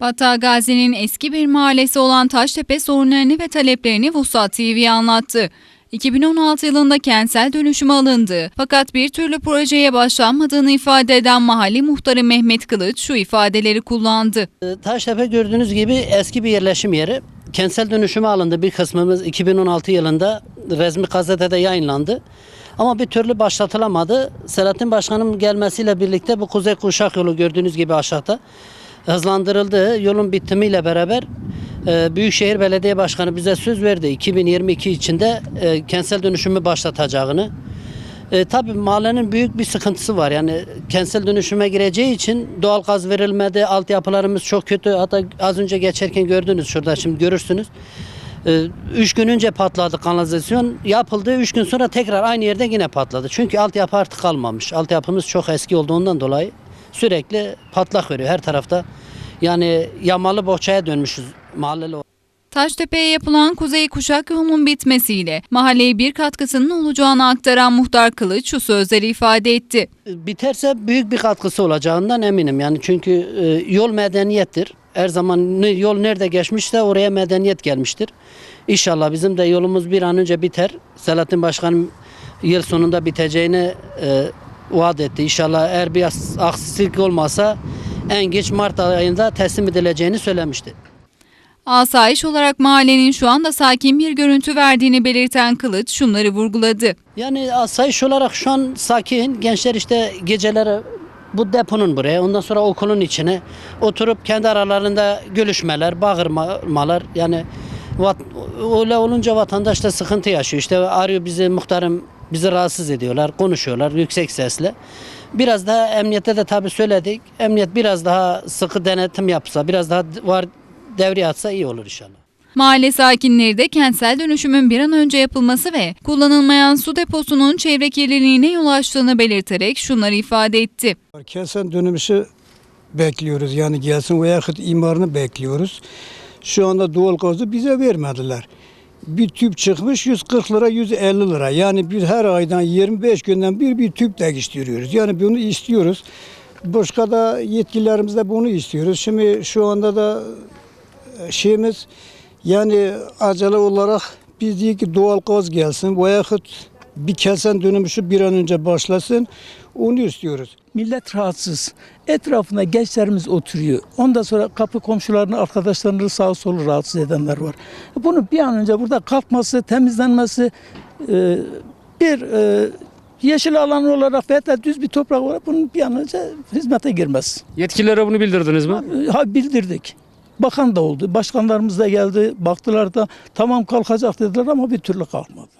Battal Gazi'nin eski bir mahallesi olan Taştepe sorunlarını ve taleplerini Vuslat TV'ye anlattı. 2016 yılında kentsel dönüşüme alındı. Fakat bir türlü projeye başlanmadığını ifade eden mahalle muhtarı Mehmet Kılıç şu ifadeleri kullandı. Ee, Taştepe gördüğünüz gibi eski bir yerleşim yeri. Kentsel dönüşüme alındı bir kısmımız 2016 yılında resmi gazetede yayınlandı. Ama bir türlü başlatılamadı. Selahattin Başkan'ın gelmesiyle birlikte bu Kuzey Kuşak yolu gördüğünüz gibi aşağıda hızlandırıldı. Yolun bitimiyle beraber e, Büyükşehir Belediye Başkanı bize söz verdi 2022 içinde e, kentsel dönüşümü başlatacağını. E, tabii mahallenin büyük bir sıkıntısı var. Yani kentsel dönüşüme gireceği için doğal gaz verilmedi. Altyapılarımız çok kötü. Hatta az önce geçerken gördünüz şurada şimdi görürsünüz. E, üç gün önce patladı kanalizasyon. Yapıldı. Üç gün sonra tekrar aynı yerde yine patladı. Çünkü altyapı artık kalmamış. Altyapımız çok eski olduğundan dolayı sürekli patlak veriyor her tarafta. Yani yamalı bohçaya dönmüşüz mahalleli olarak. Taştepe'ye yapılan Kuzey Kuşak yolunun bitmesiyle mahalleye bir katkısının olacağını aktaran muhtar Kılıç şu sözleri ifade etti. biterse büyük bir katkısı olacağından eminim. Yani çünkü e, yol medeniyettir. Her zaman yol nerede geçmişse oraya medeniyet gelmiştir. İnşallah bizim de yolumuz bir an önce biter. Selahattin Başkanım yıl sonunda biteceğini e, vaat etti. İnşallah eğer bir aksilik olmasa en geç Mart ayında teslim edileceğini söylemişti. Asayiş olarak mahallenin şu anda sakin bir görüntü verdiğini belirten Kılıç şunları vurguladı. Yani asayiş olarak şu an sakin. Gençler işte geceleri bu deponun buraya, ondan sonra okulun içine oturup kendi aralarında görüşmeler, bağırmalar. Yani öyle olunca vatandaş da sıkıntı yaşıyor. İşte arıyor bizi muhtarım bizi rahatsız ediyorlar, konuşuyorlar yüksek sesle. Biraz daha emniyete de tabii söyledik. Emniyet biraz daha sıkı denetim yapsa, biraz daha var devriye atsa iyi olur inşallah. Mahalle sakinleri de kentsel dönüşümün bir an önce yapılması ve kullanılmayan su deposunun çevre kirliliğine yol açtığını belirterek şunları ifade etti. Kesen dönüşü bekliyoruz yani gelsin veya imarını bekliyoruz. Şu anda doğal gazı bize vermediler. Bir tüp çıkmış 140 lira 150 lira. Yani bir her aydan 25 günden bir bir tüp değiştiriyoruz. Yani bunu istiyoruz. Başka da yetkililerimiz de bunu istiyoruz. Şimdi şu anda da e, şeyimiz yani acele olarak biz diyor ki doğal gaz gelsin veyahut bir kesen dönüşü bir an önce başlasın. Onu istiyoruz. Millet rahatsız. Etrafında gençlerimiz oturuyor. Ondan sonra kapı komşularını, arkadaşlarını sağa solu rahatsız edenler var. Bunu bir an önce burada kalkması, temizlenmesi, e, bir e, yeşil alan olarak veya da düz bir toprak olarak bunun bir an önce hizmete girmesi. Yetkililere bunu bildirdiniz mi? Ha bildirdik. Bakan da oldu. Başkanlarımız da geldi. Baktılar da tamam kalkacak dediler ama bir türlü kalkmadı.